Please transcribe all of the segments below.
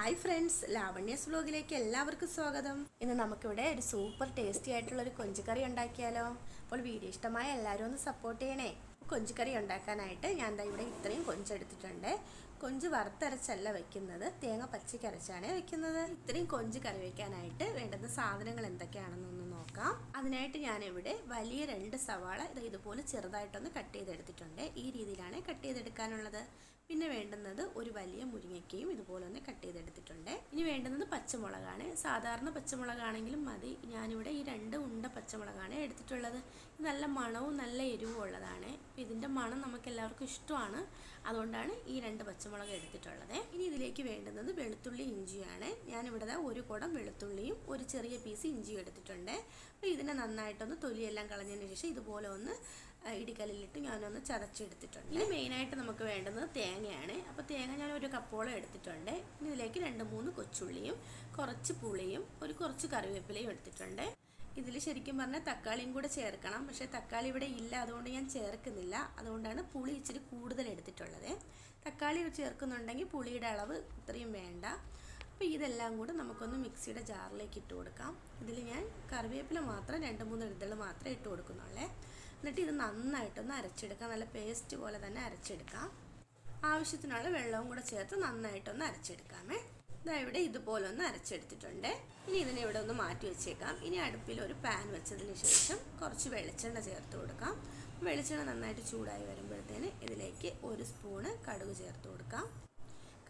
Hi friends ലാവണ്യസ് വ്ലോഗിലേക്ക് എല്ലാവർക്കും സ്വാഗതം. ഇന്ന് നമുക്കിവിടെ ഒരു സൂപ്പർ ടേസ്റ്റി ആയിട്ടുള്ള ഒരു കൊഞ്ചുകറി ഉണ്ടാക്കിയാലോ. അപ്പോൾ വീഡിയോ ഇഷ്ടമായ എല്ലാവരും ഒന്ന് സപ്പോർട്ട് ചെയ്യണേ. കൊഞ്ചുകറി ഉണ്ടാക്കാനായിട്ട് ഞാൻ ദാ ഇവിടെ ഇത്രയും കൊഞ്ചെടുത്തിട്ടുണ്ട് കൊഞ്ച് വറുത്തരച്ചല്ല വെക്കുന്നത് തേങ്ങ പച്ചയ്ക്ക് അരച്ചാണ് വെക്കുന്നത്. ഇത്രയും കൊഞ്ച് കറി വെക്കാനായിട്ട് വേണ്ടുന്ന സാധനങ്ങൾ എന്തൊക്കെയാണെന്നൊന്ന് നോക്കാം. അതിനായിട്ട് ഞാനിവിടെ വലിയ രണ്ട് സവാള ഇത് ഇതുപോലെ ചെറുതായിട്ടൊന്ന് കട്ട് ചെയ്തെടുത്തിട്ടുണ്ട്. ഈ രീതിയിലാണ് കട്ട് ചെയ്തെടുക്കാനുള്ളത്. പിന്നെ വേണ്ടുന്നത് ഒരു വലിയ മുരിങ്ങയ്ക്കയും ഇതുപോലെ ഒന്ന് കട്ട് ചെയ്തെടുത്തിട്ടുണ്ട്. ഇനി വേണ്ടുന്നത് പച്ചമുളകാണ്. സാധാരണ പച്ചമുളകാണെങ്കിലും മതി. ഞാനിവിടെ ഈ രണ്ട് ഉണ്ട പച്ചമുളകാണ് എടുത്തിട്ടുള്ളത്. നല്ല മണവും നല്ല എരിവും ഉള്ളതാണ്. അപ്പോൾ ഇതിന്റെ മണം നമുക്ക് എല്ലാവർക്കും ഇഷ്ടമാണ്. അതുകൊണ്ടാണ് ഈ രണ്ട് പച്ചമുളക് എടുത്തിട്ടുള്ളത്. ഇനി ഇതിലേക്ക് വേണ്ടുന്നത് വെളുത്തുള്ളി ഇഞ്ചിയാണ്. ഞാനിവിടെ ഒരു കുടം വെളുത്തുള്ളിയും ഒരു ചെറിയ പീസ് ഇഞ്ചിയും എടുത്തിട്ടുണ്ട്. അപ്പോൾ ഇതിനെ നന്നായിട്ടൊന്ന് തൊലിയെല്ലാം കളഞ്ഞതിന് ശേഷം ഇതുപോലെ ഒന്ന് ഇടിക്കലിലിട്ട് ഞാനൊന്ന് ചതച്ചെടുത്തിട്ടുണ്ട്. ഇനി മെയിനായിട്ട് നമുക്ക് വേണ്ടുന്നത് തേങ്ങയാണ്. അപ്പോൾ തേങ്ങ ഞാൻ ഒരു കപ്പോളം എടുത്തിട്ടുണ്ട്. ഇനി ഇതിലേക്ക് രണ്ട് മൂന്ന് കൊച്ചുള്ളിയും കുറച്ച് പുളിയും ഒരു കുറച്ച് കറിവേപ്പിലയും എടുത്തിട്ടുണ്ട്. ഇതിൽ ശരിക്കും പറഞ്ഞാൽ തക്കാളിയും കൂടെ ചേർക്കണം. പക്ഷേ തക്കാളി ഇവിടെ ഇല്ല അതുകൊണ്ട് ഞാൻ ചേർക്കുന്നില്ല. അതുകൊണ്ടാണ് പുളി ഇച്ചിരി കൂടുതൽ എടുത്തിട്ടുള്ളത്. തക്കാളി ചേർക്കുന്നുണ്ടെങ്കിൽ പുളിയുടെ അളവ് ഇത്രയും വേണ്ട. അപ്പോൾ ഇതെല്ലാം കൂടെ നമുക്കൊന്ന് മിക്സിയുടെ ജാറിലേക്ക് ഇട്ട് കൊടുക്കാം. ഇതിൽ ഞാൻ കറിവേപ്പില മാത്രം രണ്ട് മൂന്ന് ഇതൾ മാത്രമേ ഇട്ട് കൊടുക്കുന്നുള്ളേ. എന്നിട്ട് ഇത് നന്നായിട്ടൊന്ന് അരച്ചെടുക്കാം. നല്ല പേസ്റ്റ് പോലെ തന്നെ അരച്ചെടുക്കാം. ആവശ്യത്തിനുള്ള വെള്ളവും കൂടെ ചേർത്ത് നന്നായിട്ടൊന്ന് അരച്ചെടുക്കാമേ. ഇതാ ഇവിടെ ഇതുപോലെ ഒന്ന് അരച്ചെടുത്തിട്ടുണ്ട്. ഇനി ഇതിനെ ഇവിടെ ഒന്ന് മാറ്റി വെച്ചേക്കാം. ഇനി അടുപ്പിൽ ഒരു പാൻ വെച്ചതിന് ശേഷം കുറച്ച് വെളിച്ചെണ്ണ ചേർത്ത് കൊടുക്കാം. വെളിച്ചെണ്ണ നന്നായിട്ട് ചൂടായി വരുമ്പോഴത്തേന് ഇതിലേക്ക് ഒരു സ്പൂണ് കടുക് ചേർത്ത് കൊടുക്കാം.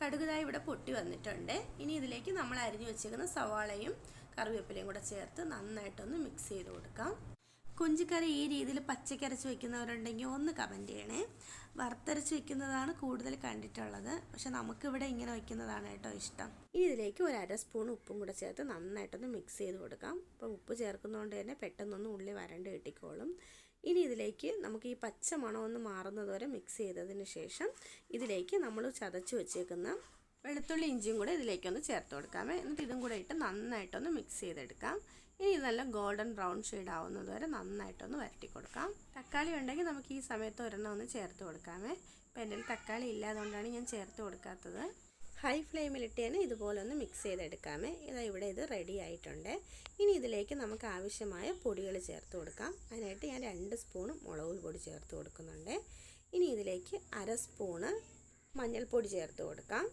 കടുകുതായി ഇവിടെ പൊട്ടി വന്നിട്ടുണ്ട്. ഇനി ഇതിലേക്ക് നമ്മൾ അരിഞ്ഞു വെച്ചേക്കുന്ന സവാളയും കറിവേപ്പിലയും കൂടെ ചേർത്ത് നന്നായിട്ടൊന്ന് മിക്സ് ചെയ്ത് കൊടുക്കാം. കുഞ്ചിക്കറി ഈ രീതിയിൽ പച്ചക്കരച്ച് വെക്കുന്നവരുണ്ടെങ്കിൽ ഒന്ന് കമന്റ് ചെയ്യണേ. വറുത്തരച്ച് വെക്കുന്നതാണ് കൂടുതൽ കണ്ടിട്ടുള്ളത്. പക്ഷെ നമുക്കിവിടെ ഇങ്ങനെ വെക്കുന്നതാണ് കേട്ടോ ഇഷ്ടം. ഇനി ഇതിലേക്ക് ഒരു അര സ്പൂൺ ഉപ്പും കൂടെ ചേർത്ത് നന്നായിട്ടൊന്ന് മിക്സ് ചെയ്ത് കൊടുക്കാം. അപ്പോൾ ഉപ്പ് ചേർക്കുന്നതുകൊണ്ട് തന്നെ പെട്ടെന്നൊന്ന് ഉള്ളി വരണ്ട് കിട്ടിക്കോളും. ഇനി ഇതിലേക്ക് നമുക്ക് ഈ പച്ച മണം മാറുന്നതുവരെ മാറുന്നത് മിക്സ് ചെയ്തതിന് ശേഷം ഇതിലേക്ക് നമ്മൾ ചതച്ച് വെച്ചേക്കുന്ന വെളുത്തുള്ളി ഇഞ്ചിയും കൂടെ ഇതിലേക്കൊന്ന് ചേർത്ത് കൊടുക്കാമേ. എന്നിട്ട് ഇതും കൂടെ ഇട്ട് നന്നായിട്ടൊന്ന് മിക്സ് ചെയ്തെടുക്കാം. ഇനി ഇത് നല്ല ഗോൾഡൻ ബ്രൗൺ ഷെയ്ഡ് ആവുന്നത് വരെ നന്നായിട്ടൊന്ന് വരട്ടി കൊടുക്കാം. തക്കാളി ഉണ്ടെങ്കിൽ നമുക്ക് ഈ സമയത്ത് ഒരെണ്ണം ഒന്ന് ചേർത്ത് കൊടുക്കാമേ. ഇപ്പം എന്റെ തക്കാളി ഇല്ലാതുകൊണ്ടാണ് ഞാൻ ചേർത്ത് കൊടുക്കാത്തത്. ഹൈ ഫ്ലെയിമിലിട്ട് തന്നെ ഇതുപോലെ ഒന്ന് മിക്സ് ചെയ്തെടുക്കാമേ. ഇതാ ഇവിടെ ഇത് റെഡി ആയിട്ടുണ്ട്. ഇനി ഇതിലേക്ക് നമുക്ക് ആവശ്യമായ പൊടികൾ ചേർത്ത് കൊടുക്കാം. അതിനായിട്ട് ഞാൻ രണ്ട് സ്പൂൺ മുളക് പൊടി ചേർത്ത് കൊടുക്കുന്നുണ്ട്. ഇനി ഇതിലേക്ക് അര സ്പൂണ് മഞ്ഞൾപ്പൊടി ചേർത്ത് കൊടുക്കാം.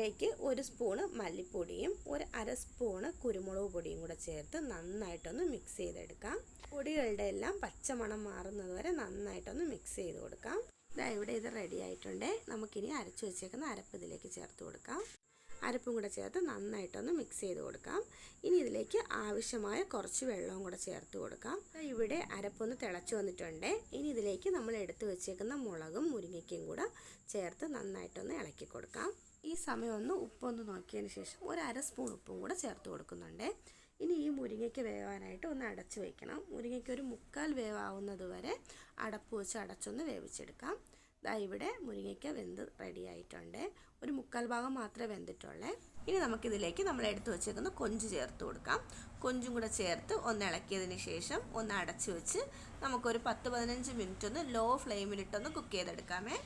ഇതിലേക്ക് ഒരു സ്പൂണ് മല്ലിപ്പൊടിയും ഒരു അര സ്പൂണ് കുരുമുളക് പൊടിയും കൂടെ ചേർത്ത് നന്നായിട്ടൊന്ന് മിക്സ് ചെയ്തെടുക്കാം. പൊടികളുടെ എല്ലാം പച്ചമണം മാറുന്നത് വരെ നന്നായിട്ടൊന്ന് മിക്സ് ചെയ്ത് കൊടുക്കാം. ഇതാ ഇവിടെ ഇത് റെഡി ആയിട്ടുണ്ട്. നമുക്കിനി അരച്ചു വെച്ചേക്കുന്ന അരപ്പ് ഇതിലേക്ക് ചേർത്ത് കൊടുക്കാം. അരപ്പും കൂടെ ചേർത്ത് നന്നായിട്ടൊന്ന് മിക്സ് ചെയ്ത് കൊടുക്കാം. ഇനി ഇതിലേക്ക് ആവശ്യമായ കുറച്ച് വെള്ളവും കൂടെ ചേർത്ത് കൊടുക്കാം. ഇവിടെ അരപ്പൊന്ന് തിളച്ചു വന്നിട്ടുണ്ട്. ഇനി ഇതിലേക്ക് നമ്മൾ എടുത്തു വെച്ചേക്കുന്ന മുളകും മുരിങ്ങയ്ക്കയും കൂടെ ചേർത്ത് നന്നായിട്ടൊന്ന് ഇളക്കി കൊടുക്കാം. ഈ സമയം ഒന്ന് ഉപ്പൊന്ന് നോക്കിയതിന് ശേഷം ഒരു അര സ്പൂൺ ഉപ്പും കൂടെ ചേർത്ത് കൊടുക്കുന്നുണ്ട്. ഇനി ഈ മുരിങ്ങയ്ക്ക് വേവാനായിട്ട് ഒന്ന് അടച്ച് വയ്ക്കണം മുരിങ്ങയ്ക്ക് ഒരു മുക്കാൽ വേവാവുന്നത് വരെ അടപ്പ് വെച്ച് അടച്ചൊന്ന് വേവിച്ചെടുക്കാം. ദാ ഇവിടെ മുരിങ്ങയ്ക്ക വെന്ത് റെഡി ആയിട്ടുണ്ട്. ഒരു മുക്കാൽ ഭാഗം മാത്രമേ വെന്തിട്ടുള്ളേ. ഇനി നമുക്കിതിലേക്ക് നമ്മൾ എടുത്തു വെച്ചേക്കുന്ന കൊഞ്ച് ചേർത്ത് കൊടുക്കാം. കൊഞ്ചും കൂടെ ചേർത്ത് ഒന്ന് ഇളക്കിയതിന് ശേഷം ഒന്ന് അടച്ചു വെച്ച് നമുക്കൊരു പത്ത് പതിനഞ്ച് മിനിറ്റ് ഒന്ന് ലോ ഫ്ലെയിമിലിട്ടൊന്ന് കുക്ക് ചെയ്തെടുക്കാമേ.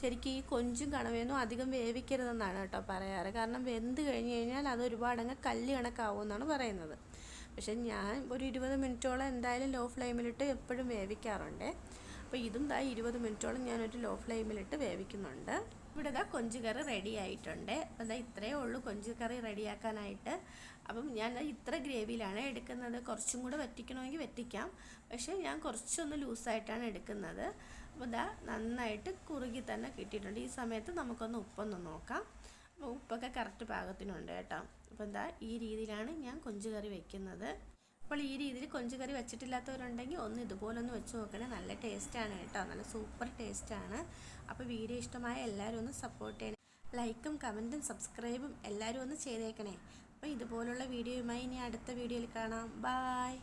ശരിക്കും ഈ കൊഞ്ചും കണവയൊന്നും അധികം വേവിക്കരുതെന്നാണ് കേട്ടോ പറയാറ്. കാരണം വെന്ത് കഴിഞ്ഞ് കഴിഞ്ഞാൽ അത് ഒരുപാടങ്ങ് കല്ല് കണക്കാവുമെന്നാണ് പറയുന്നത്. പക്ഷെ ഞാൻ ഒരു ഇരുപത് മിനിറ്റോളം എന്തായാലും ലോ ഫ്ലെയിമിലിട്ട് എപ്പോഴും വേവിക്കാറുണ്ട്. അപ്പോൾ ഇതും ദാ ഇരുപത് മിനിറ്റോളം ഞാനൊരു ലോ ഫ്ലെയിമിലിട്ട് വേവിക്കുന്നുണ്ട്. ഇവിടെ ഇതാ കൊഞ്ച് കറി റെഡി ആയിട്ടുണ്ട്. അപ്പോൾ ഇതാ ഇത്രയേ ഉള്ളൂ കൊഞ്ച് കറി റെഡിയാക്കാനായിട്ട് അപ്പം ഞാൻ ഇത്ര ഗ്രേവിയിലാണ് എടുക്കുന്നത്. കുറച്ചും കൂടെ വറ്റിക്കണമെങ്കിൽ വറ്റിക്കാം. പക്ഷേ ഞാൻ കുറച്ചൊന്ന് ലൂസായിട്ടാണ് എടുക്കുന്നത്. അപ്പോൾ ദാ നന്നായിട്ട് കുറുകി തന്നെ കിട്ടിയിട്ടുണ്ട്. ഈ സമയത്ത് നമുക്കൊന്ന് ഉപ്പൊന്ന് നോക്കാം. അപ്പോൾ ഉപ്പൊക്കെ കറക്റ്റ് പാകത്തിനുണ്ട് കേട്ടോ. അപ്പോൾ എന്താ ഈ രീതിയിലാണ് ഞാൻ കൊഞ്ചുകറി വെക്കുന്നത്. അപ്പോൾ ഈ രീതിയിൽ കൊഞ്ചുകറി വെച്ചിട്ടില്ലാത്തവരുണ്ടെങ്കിൽ ഒന്ന് ഇതുപോലൊന്ന് വെച്ച് നോക്കണേ. നല്ല ടേസ്റ്റാണ് കേട്ടോ. നല്ല സൂപ്പർ ടേസ്റ്റാണ്. അപ്പോൾ വീഡിയോ ഇഷ്ടമായ എല്ലാവരും ഒന്ന് സപ്പോർട്ട് ചെയ്യണം. ലൈക്കും കമന്റും സബ്സ്ക്രൈബും എല്ലാവരും ഒന്ന് ചെയ്തേക്കണേ. അപ്പോൾ ഇതുപോലുള്ള വീഡിയോയുമായി ഇനി അടുത്ത വീഡിയോയിൽ കാണാം. ബായ്.